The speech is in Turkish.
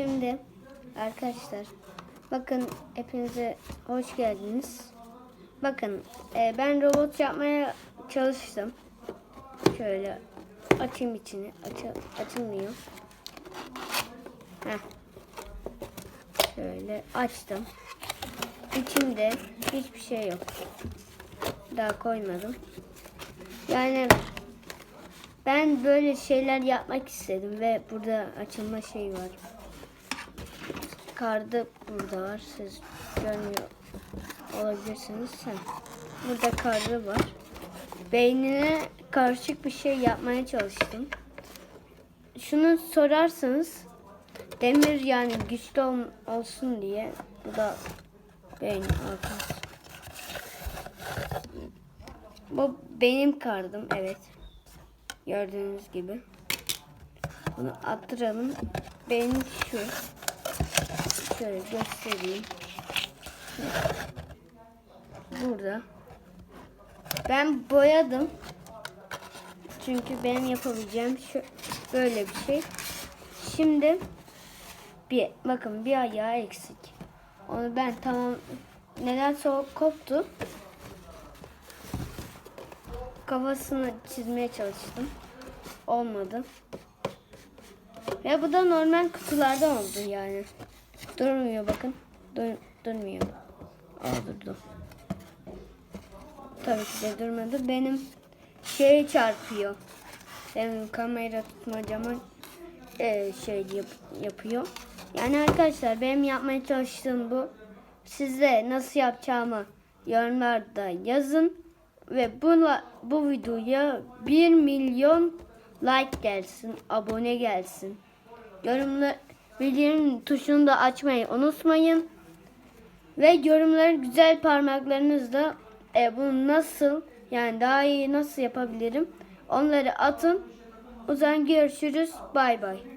Şimdi arkadaşlar bakın hepinize hoş geldiniz. Bakın e, ben robot yapmaya çalıştım. Şöyle açayım içini. Aç, açılmıyor. Heh. Şöyle açtım. İçinde hiçbir şey yok. Daha koymadım. Yani ben böyle şeyler yapmak istedim ve burada açılma şeyi var. Kardı burada var. Siz görmüyor olabilirsiniz. Sen. Burada kardı var. Beynine karışık bir şey yapmaya çalıştım. Şunu sorarsanız demir yani güçlü ol- olsun diye bu da beyin halkası. Bu benim kardım evet. Gördüğünüz gibi. Bunu attıralım. Benim şu. Şöyle göstereyim. Burada. Ben boyadım. Çünkü benim yapabileceğim şu böyle bir şey. Şimdi bir bakın bir ayağı eksik. Onu ben tamam nedense o koptu. Kafasını çizmeye çalıştım. Olmadı. Ve bu da normal kutulardan oldu yani. Durmuyor bakın. Dur, durmuyor. Aa durdu. Tabii ki de durmadı. Benim şey çarpıyor. Benim kamera tutmacama e, şey yap, yapıyor. Yani arkadaşlar benim yapmaya çalıştığım bu. Size nasıl yapacağımı yorumlarda yazın. Ve buna, bu videoya 1 milyon like gelsin, abone gelsin. Yorumlar bildirim tuşunu da açmayı unutmayın. Ve yorumları güzel parmaklarınızla e, bunu nasıl yani daha iyi nasıl yapabilirim onları atın. O zaman görüşürüz. Bay bay.